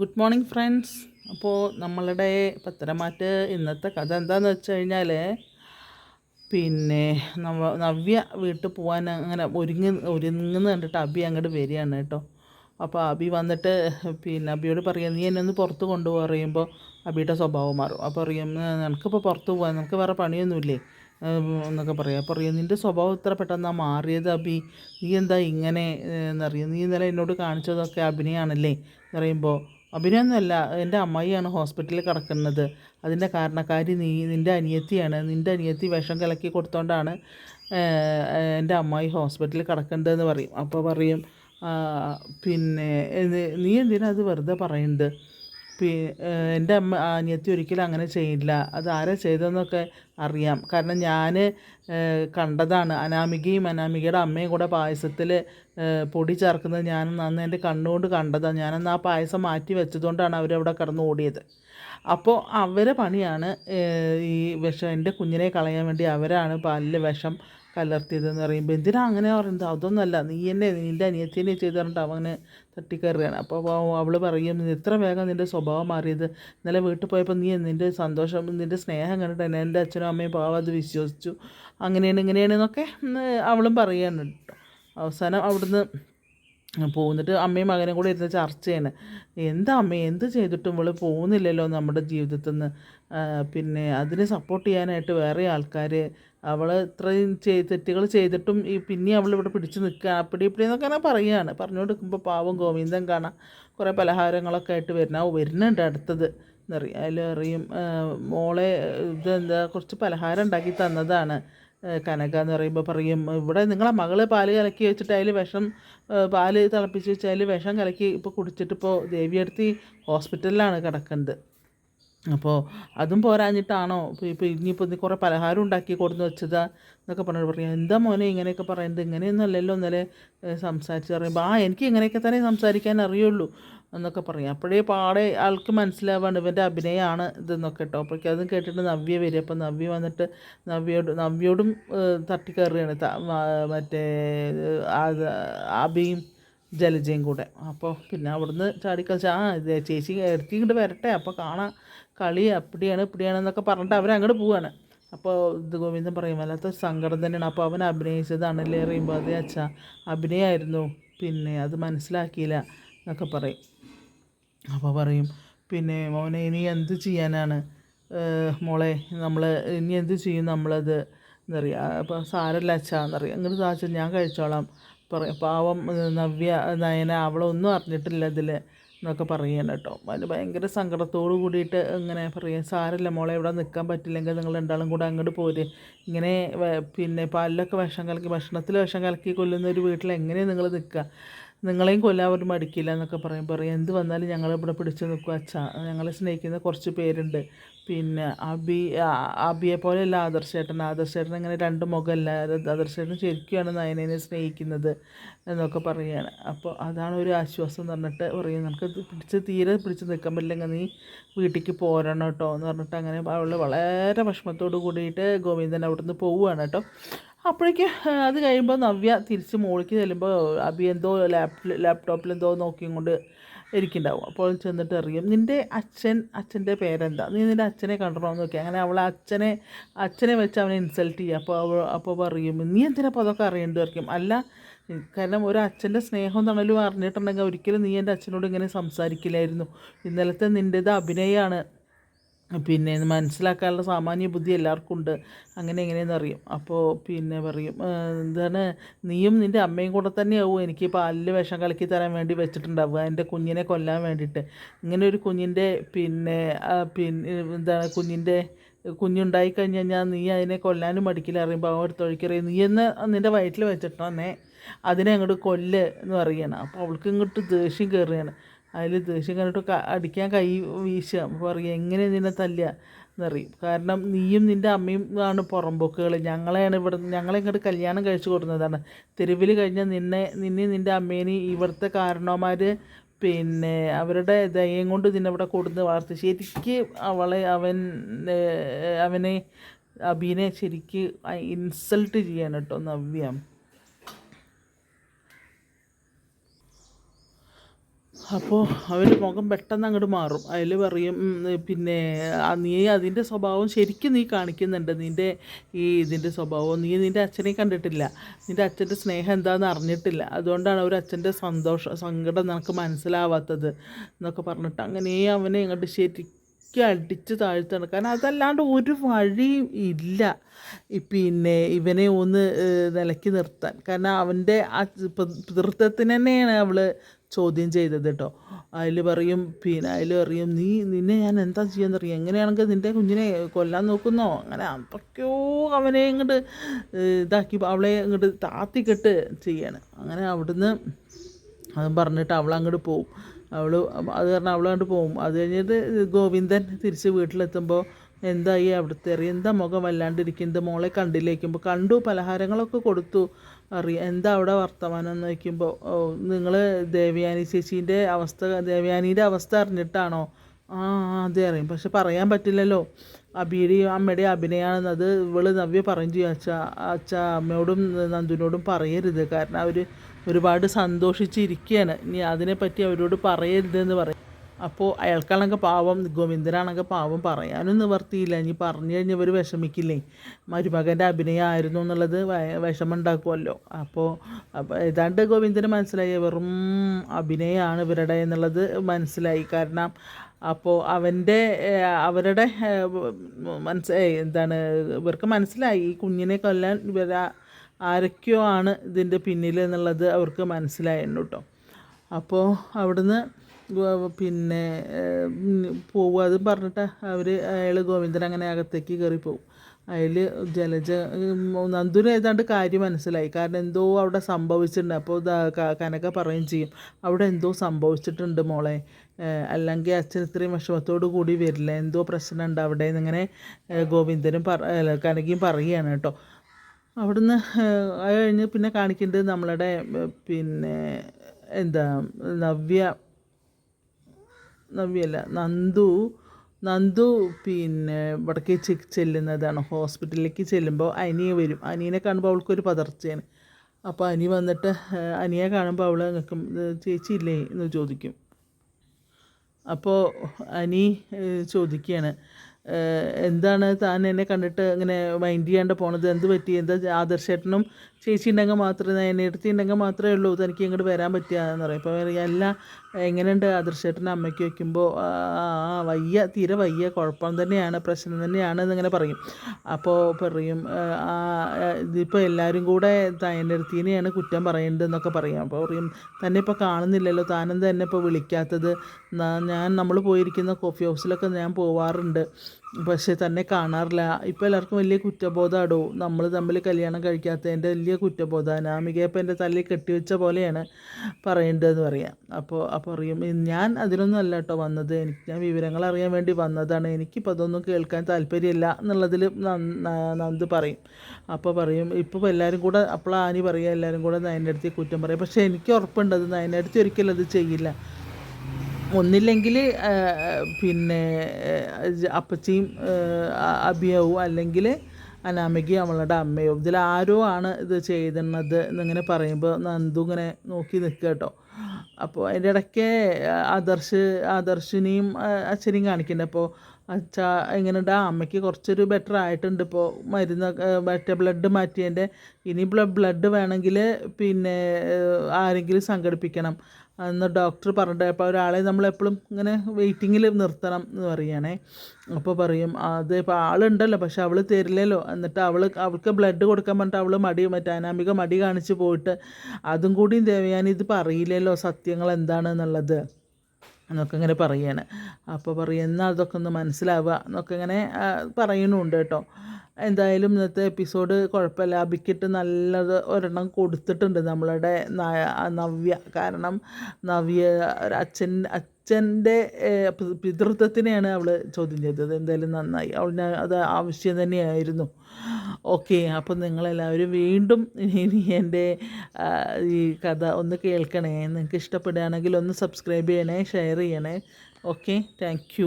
Good morning friends. അപ്പോൾ നമ്മളുടെ പത്തരമാറ്റ് ഇന്നത്തെ കഥ എന്താണെന്ന് വെച്ച് കഴിഞ്ഞാൽ പിന്നെ നവ നവ്യ വീട്ടിൽ പോകാൻ അങ്ങനെ ഒരുങ്ങി ഒരുങ്ങുന്ന കണ്ടിട്ട് അബി അങ്ങോട്ട് വരികയാണ് കേട്ടോ. അപ്പോൾ അബി വന്നിട്ട് പിന്നെ അബിയോട് പറയാം നീ എന്നെ ഒന്ന് പുറത്ത് കൊണ്ടുപോകാൻ പറയുമ്പോൾ അബിയുടെ സ്വഭാവം മാറും. അപ്പോൾ പറയും നിനക്കിപ്പോൾ പുറത്ത് പോകാൻ നിനക്ക് വേറെ പണിയൊന്നുമില്ലേ? എന്നൊക്കെ പറയാം. അപ്പോൾ പറയും നിന്റെ സ്വഭാവം ഇത്ര പെട്ടെന്നാണ് മാറിയത് അബി? നീ എന്താ ഇങ്ങനെ എന്നറിയാം? നീ ഇന്നലെ എന്നോട് കാണിച്ചതൊക്കെ അഭിനയാണല്ലേ? എന്ന് പറയുമ്പോൾ അഭിനയമൊന്നുമല്ല എന്റെ അമ്മായിയാണ് ഹോസ്പിറ്റലിൽ കിടക്കുന്നത്. അതിന്റെ കാരണക്കാരി നീ നിന്റെ അനിയത്തിയാണ്. നിന്റെ അനിയത്തി വിഷം കലക്കി കൊടുത്തോണ്ടാണ് എന്റെ അമ്മായി ഹോസ്പിറ്റലിൽ കിടക്കേണ്ടതെന്ന് പറയും. അപ്പോൾ പറയും പിന്നെ നീ എന്തിനാ അത് വെറുതെ പറയുന്നത്? എന്റെ അമ്മ അനിയത്തി ഒരിക്കലും അങ്ങനെ ചെയ്യില്ല. അത് ആരാ ചെയ്തതെന്നൊക്കെ അറിയാം. കാരണം ഞാൻ കണ്ടതാണ്. അനാമികയും അനാമികയുടെ അമ്മയും കൂടെ പായസത്തിൽ പൊടി ചേർക്കുന്നത് ഞാൻ അന്ന് എന്റെ കണ്ണുകൊണ്ട് കണ്ടതാണ്. ഞാനന്ന് ആ പായസം മാറ്റി വെച്ചതുകൊണ്ടാണ് അവരവിടെ കിടന്ന് ഓടിയത്. അപ്പോൾ അവരെ പണിയാണ് ഈ വിഷം എന്റെ കുഞ്ഞിനെ കളയാൻ വേണ്ടി അവരാണ് പാലിൽ വിഷം കലർത്തിയതെന്ന് പറയുമ്പോൾ എന്തിനാ അങ്ങനെ പറയുന്നത്? അതൊന്നുമല്ല നീ എന്നെ നിന്റെ അനിയത്തിനെ ചെയ്ത് അവനെ തട്ടിക്കയറുകയാണ്. അപ്പോൾ അവൾ പറയും "നീ ഇത്ര വേഗം നിന്റെ സ്വഭാവം മാറിയത്? ഇന്നലെ വീട്ടിൽ പോയപ്പോൾ നീ നിന്റെ സന്തോഷം നിന്റെ സ്നേഹം കണ്ടിട്ട് എന്നെ എന്റെ അച്ഛനും അമ്മയും പാവം അത് വിശ്വസിച്ചു. അങ്ങനെയാണ് ഇങ്ങനെയാണ് എന്നൊക്കെ അവളും കേട്ടോ. അവസാനം അവിടുന്ന് പോന്നിട്ട് അമ്മയും മകനും കൂടെ ഇരുന്ന് ചർച്ചയാണ് എന്താ അമ്മ എന്ത് ചെയ്തിട്ടും ഇവൾ പോകുന്നില്ലല്ലോ നമ്മുടെ ജീവിതത്തിൽ നിന്ന് പിന്നെ അതിനെ സപ്പോർട്ട് ചെയ്യാനായിട്ട് വേറെ ആൾക്കാർ അവൾ ഇത്രയും ചെയ് തെറ്റുകൾ ചെയ്തിട്ടും ഈ പിന്നെ അവൾ ഇവിടെ പിടിച്ചു നിൽക്കുക അപ്പടി ഇപ്പടി എന്നൊക്കെ ഞാൻ പറയുകയാണ്. പറഞ്ഞുകൊടുക്കുമ്പോൾ പാവം ഗോവിന്ദൻ കാണാം കുറേ പലഹാരങ്ങളൊക്കെ ആയിട്ട് വരുന്ന. ഓ വരുന്നുണ്ട് അടുത്തത്. എന്നറിയാം അതിൽ അറിയും മോളെ ഇതെന്താ കുറച്ച് പലഹാരം ഉണ്ടാക്കി തന്നതാണ്. കനക എന്ന് പറയുമ്പോൾ പറയും ഇവിടെ നിങ്ങളെ മകൾ പാൽ കലക്കി വെച്ചിട്ട് അതിൽ വിഷം പാൽ തിളപ്പിച്ച് വെച്ച് അതിൽ വിഷം കലക്കി ഇപ്പോൾ കുടിച്ചിട്ട് ഇപ്പോൾ ദേവിയെടുത്ത് ഹോസ്പിറ്റലിലാണ് കിടക്കുന്നത് അപ്പോൾ അതും പോരാഞ്ഞിട്ടാണോ? ഇപ്പോൾ ഇനിയിപ്പോൾ കുറേ പലഹാരം ഉണ്ടാക്കി കൊടുന്ന് വെച്ചതാ എന്നൊക്കെ പറഞ്ഞു പറയാം. എന്താ മോനെ ഇങ്ങനെയൊക്കെ പറയുന്നത്? ഇങ്ങനെയൊന്നും അല്ലല്ലോ ഇന്നലെ സംസാരിച്ച് പറയുമ്പോൾ ആ എനിക്ക് ഇങ്ങനെയൊക്കെ തന്നെ സംസാരിക്കാൻ അറിയുള്ളൂ എന്നൊക്കെ പറയും. അപ്പോഴേ പാടെ ആൾക്ക് മനസ്സിലാവാണ് ഇവന്റെ അഭിനയമാണ് ഇതെന്നൊക്കെ കേട്ടോ. അപ്പോഴേക്കും അതും കേട്ടിട്ട് നവ്യ വരും. അപ്പോൾ നവ്യ വന്നിട്ട് നവ്യോട് നവ്യോടും തട്ടിക്കയറുകയാണ് മറ്റേ അബിയും ജലജയും കൂടെ. അപ്പോൾ പിന്നെ അവിടുന്ന് ചാടിക്കളിച്ച് ആ ചേച്ചി എടുത്തി ഇങ്ങോട്ട് വരട്ടെ. അപ്പോൾ കാണാം. കളി അപ്പടിയാണ് ഇപ്പടിയാണ് എന്നൊക്കെ പറഞ്ഞിട്ട് അവരങ്ങോട്ട് പോവാണ്. അപ്പോൾ ഇത് ഗോവിന്ദൻ പറയും വല്ലാത്ത സങ്കടം തന്നെയാണ്. അപ്പോൾ അവൻ അഭിനയിച്ചതാണല്ലേ അറിയുമ്പോൾ അതെ അച്ഛാ അഭിനയമായിരുന്നു പിന്നെ അത് മനസ്സിലാക്കിയില്ല എന്നൊക്കെ പറയും. അപ്പോൾ പറയും പിന്നെ മോനെ ഇനി എന്ത് ചെയ്യാനാണ്? മോളെ നമ്മൾ ഇനി എന്ത് ചെയ്യും നമ്മളത്? എന്നറിയാം അപ്പോൾ സാരല്ല അച്ഛാ എന്നറിയാം അങ്ങനെ സാധിച്ചു ഞാൻ കഴിച്ചോളാം പറയും. പാവം നവ്യ നയന അവളൊന്നും അറിഞ്ഞിട്ടില്ല ഇതിൽ എന്നൊക്കെ പറയുകയാണ് കേട്ടോ. അതിന് ഭയങ്കര സങ്കടത്തോട് കൂടിയിട്ട് ഇങ്ങനെ പറയുക സാരല്ല മോളെ ഇവിടെ നിൽക്കാൻ പറ്റില്ലെങ്കിൽ നിങ്ങൾ രണ്ടാളും കൂടെ അങ്ങോട്ട് പോര്. ഇങ്ങനെ പിന്നെ പാലിലൊക്കെ വിഷം കലക്കി ഭക്ഷണത്തിൽ വിഷം കലക്കി കൊല്ലുന്ന ഒരു വീട്ടിൽ എങ്ങനെയാണ് നിങ്ങൾ നിൽക്കുക നിങ്ങളെയും കൊല്ലാൻ ഒരു മടിക്കില്ല എന്നൊക്കെ പറയും. പറയും എന്ത് വന്നാലും ഞങ്ങളിവിടെ പിടിച്ചു നിൽക്കുക നിൽക്കും അച്ഛാ ഞങ്ങളെ സ്നേഹിക്കുന്ന കുറച്ച് പേരുണ്ട്. പിന്നെ അബി അബിയെ പോലെയല്ല ആദർശേട്ടൻ. ആദർശേട്ടൻ ഇങ്ങനെ രണ്ട് മുഖമല്ല. ആദർശേട്ടൻ ശരിക്കുമാണ് നയനേനെ സ്നേഹിക്കുന്നത് എന്നൊക്കെ പറയുകയാണ് അപ്പോൾ അതാണ് ഒരു ആശ്വാസം എന്ന് പറഞ്ഞിട്ട് പറയും. നമുക്ക് പിടിച്ച് തീരെ പിടിച്ച് നിൽക്കാൻ പറ്റില്ലെങ്കിൽ നീ വീട്ടിലേക്ക് പോരണം കേട്ടോ എന്ന് പറഞ്ഞിട്ട് അങ്ങനെ അവൾ വളരെ വിഷമത്തോട് കൂടിയിട്ട് ഗോവിന്ദൻ അവിടുന്ന് പോവുകയാണ് കേട്ടോ. അപ്പോഴേക്ക് അത് കഴിയുമ്പോൾ നവ്യ തിരിച്ച് മുകളിലേക്ക് ചെല്ലുമ്പോൾ അബി എന്തോ ലാപ്പ് ലാപ്ടോപ്പിൽ എന്തോ നോക്കിയും കൊണ്ട് ഇരിക്കുന്നുണ്ടാവും അപ്പോൾ ചെന്നിട്ട് അറിയും. നിന്റെ അച്ഛൻ അച്ഛന്റെ പേരെന്താ? നീ നിന്റെ അച്ഛനെ കണ്ടോ എന്ന് നോക്കി അങ്ങനെ അവൾ അച്ഛനെ അച്ഛനെ വെച്ച് അവനെ ഇൻസൾട്ട് ചെയ്യുക അപ്പോൾ അവൾ അപ്പോൾ പറയും നീ എന്തിനാ അപ്പോൾ അതൊക്കെ അറിയേണ്ടതായിരിക്കും അല്ല കാരണം ഒരു അച്ഛന്റെ സ്നേഹം തണലും അറിഞ്ഞിട്ടുണ്ടെങ്കിൽ ഒരിക്കലും നീ എന്റെ അച്ഛനോട് ഇങ്ങനെ സംസാരിക്കില്ലായിരുന്നു. ഇന്നലത്തെ നിന്റേത് അഭിനയമാണ് പിന്നെ മനസ്സിലാക്കാനുള്ള സാമാന്യ ബുദ്ധി എല്ലാവർക്കും ഉണ്ട്. അങ്ങനെ എങ്ങനെയെന്ന് അറിയും. അപ്പോൾ പിന്നെ പറയും എന്താണ് നീയും നിന്റെ അമ്മയും കൂടെ തന്നെയാവും എനിക്ക് പാലിൽ വിഷം കലക്കി തരാൻ വേണ്ടി വെച്ചിട്ടുണ്ടാവുക. എന്റെ കുഞ്ഞിനെ കൊല്ലാൻ വേണ്ടിയിട്ട്. ഇങ്ങനെ ഒരു കുഞ്ഞിന്റെ പിന്നെ പിന്നെ എന്താണ് കുഞ്ഞിന്റെ കുഞ്ഞുണ്ടായി കഴിഞ്ഞ് കഴിഞ്ഞാൽ നീ അതിനെ കൊല്ലാനും മടിക്കില്ല അറിയുമ്പോൾ അവൻ എടുത്തൊഴിക്കറിയും തൊഴിക്കറിയും നീ എന്ന് നിന്റെ വയറ്റിൽ വെച്ചിട്ടാണേ അതിനെ അങ്ങോട്ട് കൊല്ല് എന്ന് പറയുകയാണ്. അപ്പോൾ അവൾക്ക് ഇങ്ങോട്ട് ദേഷ്യം കയറുകയാണ്. അതിൽ ദേഷ്യം കണ്ടിട്ട് അടിക്കാൻ കൈ വീശുക. അപ്പോൾ പറയും എങ്ങനെ നിന്നെ തല്ലുക? എന്നറിയും കാരണം നീയും നിന്റെ അമ്മയും ആണ് പുറമ്പോക്കുകൾ ഞങ്ങളെയാണ് ഇവിടെ ഞങ്ങളെ ഇങ്ങോട്ട് കല്യാണം കഴിച്ചു കൊടുക്കുന്നതാണ്. തെരുവിൽ കഴിഞ്ഞാൽ നിന്നെ നിന്നെ നിന്റെ അമ്മേനെയും ഇവിടുത്തെ കാരണവന്മാർ പിന്നെ അവരുടെ ദയം കൊണ്ട് നിന്നെ ഇവിടെ കൊടുന്ന് വളർത്തി. ശരിക്ക് അവളെ അവൻ അവനെ അബീനെ ശരിക്ക് ഇൻസൾട്ട് ചെയ്യാണ് കേട്ടോ നവ്യ. അപ്പോൾ അവരുടെ മുഖം പെട്ടെന്ന് അങ്ങോട്ട് മാറും. അതിൽ പറയും പിന്നെ നീ അതിന്റെ സ്വഭാവം ശരിക്കും നീ കാണിക്കുന്നുണ്ട്. നിന്റെ ഈ ഇതിന്റെ സ്വഭാവം നീ നിന്റെ അച്ഛനെ കണ്ടിട്ടില്ല. നിന്റെ അച്ഛന്റെ സ്നേഹം എന്താണെന്ന് അറിഞ്ഞിട്ടില്ല. അതുകൊണ്ടാണ് ഒരു അച്ഛന്റെ സന്തോഷം സങ്കടം നിനക്ക് മനസ്സിലാവാത്തത് എന്നൊക്കെ പറഞ്ഞിട്ട് അങ്ങനെ അവനെ അങ്ങോട്ട് ശരിക്കും അടിച്ച് താഴ്ത്താണ്. കാരണം അതല്ലാണ്ട് ഒരു വഴിയും ഇല്ല. പിന്നെ ഇവനെ ഒന്ന് നിലക്കി നിർത്താൻ. കാരണം അവന്റെ ആ പിതൃത്വത്തിന് തന്നെയാണ് അവൾ ചോദ്യം ചെയ്തത് കേട്ടോ അതിൽ പറയും പിന്നെ അതിൽ പറയും നീ നിന്നെ ഞാൻ എന്താ ചെയ്യാന്നറിയാം? എങ്ങനെയാണെങ്കിൽ നിന്റെ കുഞ്ഞിനെ കൊല്ലാൻ നോക്കുന്നോ? അങ്ങനെ അത്രയ്ക്കോ അവനെ ഇങ്ങോട്ട് ഇതാക്കി അവളെ ഇങ്ങോട്ട് താത്തിക്കെട്ട് ചെയ്യാണ്. അങ്ങനെ അവിടുന്ന് അതും പറഞ്ഞിട്ട് അവൾ അങ്ങോട്ട് പോവും. അവൾ അത് കാരണം അവൾ അങ്ങോട്ട് പോവും. അത് കഴിഞ്ഞിട്ട് ഗോവിന്ദൻ തിരിച്ച് വീട്ടിലെത്തുമ്പോൾ എന്തായി അവിടുത്തെ അറിയാം. എന്താ മുഖം വല്ലാണ്ടിരിക്കുന്നത് മോളെ കണ്ടില്ലേക്കുമ്പോൾ കണ്ടു പലഹാരങ്ങളൊക്കെ കൊടുത്തു. അറിയാം. എന്താ അവിടെ വർത്തമാനം എന്ന് വയ്ക്കുമ്പോൾ നിങ്ങൾ ദേവയാനി ചേച്ചീന്റെ അവസ്ഥ ദേവയാനീന്റെ അവസ്ഥ അറിഞ്ഞിട്ടാണോ? ആ അതെ അറിയും. പക്ഷെ പറയാൻ പറ്റില്ലല്ലോ. അബിയുടെയും അമ്മയുടെയും അഭിനയമാണെന്ന് അത് ഇവൾ നവ്യ പറയും ചെയ്യും. അച്ഛ അച്ഛ അമ്മയോടും നന്ദുവിനോടും പറയരുത്. കാരണം അവർ ഒരുപാട് സന്തോഷിച്ചിരിക്കുകയാണ്. ഇനി അതിനെപ്പറ്റി അവരോട് പറയരുതെന്ന് പറയും. അപ്പോൾ അയാൾക്കാണെങ്കിൽ പാവം ഗോവിന്ദനാണെങ്കിൽ പാവം പറയാനും നിവർത്തിയില്ല. ഇനി പറഞ്ഞു കഴിഞ്ഞാൽ ഇവർ വിഷമിക്കില്ലേ? മരുമകന്റെ അഭിനയമായിരുന്നു എന്നുള്ളത് വിഷമുണ്ടാക്കുമല്ലോ അപ്പോൾ ഏതാണ്ട് ഗോവിന്ദന് മനസ്സിലായി. വെറും അഭിനയമാണ് ഇവരുടെ എന്നുള്ളത് മനസ്സിലായി. കാരണം അപ്പോൾ അവന്റെ അവരുടെ മനസ്സ് എന്താണ് ഇവർക്ക് മനസ്സിലായി. ഈ കുഞ്ഞിനെ കൊല്ലാൻ ഇവർ ആരൊക്കെയോ ആണ് ഇതിന്റെ പിന്നിൽ എന്നുള്ളത് അവർക്ക് മനസ്സിലായിരുന്നു കേട്ടോ അപ്പോൾ അവിടുന്ന് പിന്നെ പോവുക. അത് പറഞ്ഞിട്ട് അവർ അയാൾ ഗോവിന്ദൻ അങ്ങനെ അകത്തേക്ക് കയറിപ്പോവും അതിൽ ജലജ നന്ദുന് ഏതാണ്ട് കാര്യം മനസ്സിലായി. കാരണം എന്തോ അവിടെ സംഭവിച്ചിട്ടുണ്ട്. അപ്പോൾ കനക പറയുകയും ചെയ്യും. അവിടെ എന്തോ സംഭവിച്ചിട്ടുണ്ട് മോളെ. അല്ലെങ്കിൽ അച്ഛൻ ഇത്രയും വിഷമത്തോടു കൂടി വരില്ല. എന്തോ പ്രശ്നമുണ്ട് അവിടെ എന്നിങ്ങനെ ഗോവിന്ദനും പറ കനകയും പറയുകയാണ് കേട്ടോ. അവിടുന്ന് അത് കഴിഞ്ഞ് പിന്നെ കാണിക്കേണ്ടത് നമ്മളുടെ പിന്നെ എന്താ നവ്യ നവ്യല്ല നന്ദു നന്ദു പിന്നെ വടക്കേ ചെക്ക് ചെല്ലുന്നതാണ്. ഹോസ്പിറ്റലിലേക്ക് ചെല്ലുമ്പോൾ അനിയ വരും. അനിയനെ കാണുമ്പോൾ അവൾക്ക് ഒരു പതർച്ചയാണ്. അപ്പോൾ അനി വന്നിട്ട് അനിയെ കാണുമ്പോൾ അവൾ നിൽക്കും ചേച്ചി ഇല്ലേ എന്ന് ചോദിക്കും. അപ്പോൾ അനി ചോദിക്കുകയാണ് എന്താണ് താൻ എന്നെ കണ്ടിട്ട് ഇങ്ങനെ മൈൻഡ് ചെയ്യാണ്ട് പോണത്? എന്ത് പറ്റി? എന്താ ആദർശേട്ടനും ചേച്ചി ഉണ്ടെങ്കിൽ മാത്രമേ എന്നെ എടുത്തി ഉണ്ടെങ്കിൽ മാത്രമേ ഉള്ളൂ? തനിക്ക് ഇങ്ങോട്ട് വരാൻ പറ്റുക എന്ന് പറയും. അപ്പോൾ എല്ലാ എങ്ങനെയുണ്ട് ആദർശേട്ടൻ അമ്മയ്ക്ക് വയ്ക്കുമ്പോൾ? വയ്യ തീരെ വയ്യ കുഴപ്പം തന്നെയാണ് പ്രശ്നം തന്നെയാണ് എന്നിങ്ങനെ പറയും. അപ്പോൾ പറയും ഇതിപ്പോൾ എല്ലാവരും കൂടെ എന്റെ അടുത്തിനെയാണ് കുറ്റം പറയേണ്ടത് എന്നൊക്കെ പറയും. അപ്പോൾ പറയും തന്നെ ഇപ്പോൾ കാണുന്നില്ലല്ലോ താനെന്താ എന്നെ ഇപ്പോൾ വിളിക്കാത്തത്? ഞാൻ നമ്മൾ പോയിരിക്കുന്ന കോഫി ഹൗസിലൊക്കെ ഞാൻ പോവാറുണ്ട്. പക്ഷേ തന്നെ കാണാറില്ല. ഇപ്പോൾ എല്ലാവർക്കും വലിയ കുറ്റബോധമാടോ നമ്മൾ തമ്മിൽ കല്യാണം കഴിക്കാത്തതിന്റെ വലിയ കുറ്റബോധം. അനാമികയെ ഇപ്പം എന്റെ തല്ലിൽ കെട്ടിവെച്ച പോലെയാണ് പറയേണ്ടതെന്ന് പറയാം. അപ്പോൾ അപ്പോൾ അറിയും. ഞാൻ അതിനൊന്നും അല്ല കേട്ടോ വന്നത്. എനിക്ക് ഞാൻ വിവരങ്ങൾ അറിയാൻ വേണ്ടി വന്നതാണ്. എനിക്കിപ്പോൾ അതൊന്നും കേൾക്കാൻ താല്പര്യമില്ല എന്നുള്ളതിൽ നന്ദ് പറയും. അപ്പോൾ പറയും ഇപ്പോൾ എല്ലാവരും കൂടെ അപ്പോൾ ആനി പറയുക. എല്ലാവരും കൂടെ നയനടുത്ത് കുറ്റം പറയും. പക്ഷേ എനിക്ക് ഉറപ്പുണ്ട്. അത് നയനടുത്ത് ഒരിക്കലും അത് ചെയ്യില്ല. ഒന്നില്ലെങ്കിൽ പിന്നെ അപ്പച്ചിയും അബിയാവും അല്ലെങ്കിൽ അനാമികയും അവളുടെ അമ്മയോ. ഇതിൽ ആരോ ആണ് ഇത് ചെയ്തിരുന്നത് എന്നിങ്ങനെ പറയുമ്പോൾ നന്ദു ഇങ്ങനെ നോക്കി നിൽക്കുക കേട്ടോ. അപ്പോൾ അതിന്റെ ഇടയ്ക്ക് ആദർശ് ആദർശിനെയും അച്ഛനെയും കാണിക്കുന്നുണ്ട്. അപ്പോൾ അച്ഛ എങ്ങനെയുണ്ട്? അമ്മയ്ക്ക് കുറച്ചൊരു ബെറ്റർ ആയിട്ടുണ്ട്. ഇപ്പോൾ മരുന്ന് മറ്റേ ബ്ലഡ് മാറ്റിയതിന്റെ ഇനി ബ്ലഡ് വേണമെങ്കിൽ പിന്നെ ആരെങ്കിലും സംഘടിപ്പിക്കണം. എന്ന് ഡോക്ടർ പറഞ്ഞിട്ട് അപ്പോൾ ഒരാളെ നമ്മളെപ്പോഴും ഇങ്ങനെ വെയിറ്റിങ്ങിൽ നിർത്തണം എന്ന് പറയുകയാണേ. അപ്പോൾ പറയും അത് ഇപ്പോൾ ആളുണ്ടല്ലോ പക്ഷെ അവൾ തരില്ലല്ലോ. എന്നിട്ട് അവൾ അവൾക്ക് ബ്ലഡ് കൊടുക്കാൻ പറഞ്ഞിട്ട് അവൾ മടി മറ്റേ അനാമിക മടി കാണിച്ച് പോയിട്ട് അതും കൂടിയും ദേവയാനി ഇത് പറയില്ലല്ലോ സത്യങ്ങൾ എന്താണെന്നുള്ളത്. എന്നൊക്കെ ഇങ്ങനെ പറയാണ്. അപ്പോൾ പറയും എന്നാൽ അതൊക്കെ ഒന്ന് മനസ്സിലാവുക എന്നൊക്കെ ഇങ്ങനെ പറയണുണ്ട് കേട്ടോ. എന്തായാലും ഇന്നത്തെ എപ്പിസോഡ് കുഴപ്പമില്ല. അബിക്കിട്ട് നല്ലത് ഒരെണ്ണം കൊടുത്തിട്ടുണ്ട് നമ്മളുടെ നവ്യ. കാരണം നവ്യ അച്ഛൻ അച്ഛന്റെ പിതൃത്വത്തിനെയാണ് അവൾ ചോദ്യം ചെയ്തത്. എന്തായാലും നന്നായി. അവൾ അത് ആവശ്യം തന്നെയായിരുന്നു. ഓക്കെ അപ്പം നിങ്ങളെല്ലാവരും വീണ്ടും ഇനി എന്റെ ഈ കഥ ഒന്ന് കേൾക്കണേ. നിങ്ങൾക്ക് ഇഷ്ടപ്പെടുകയാണെങ്കിൽ ഒന്ന് സബ്സ്ക്രൈബ് ചെയ്യണേ ഷെയർ ചെയ്യണേ. Okay thank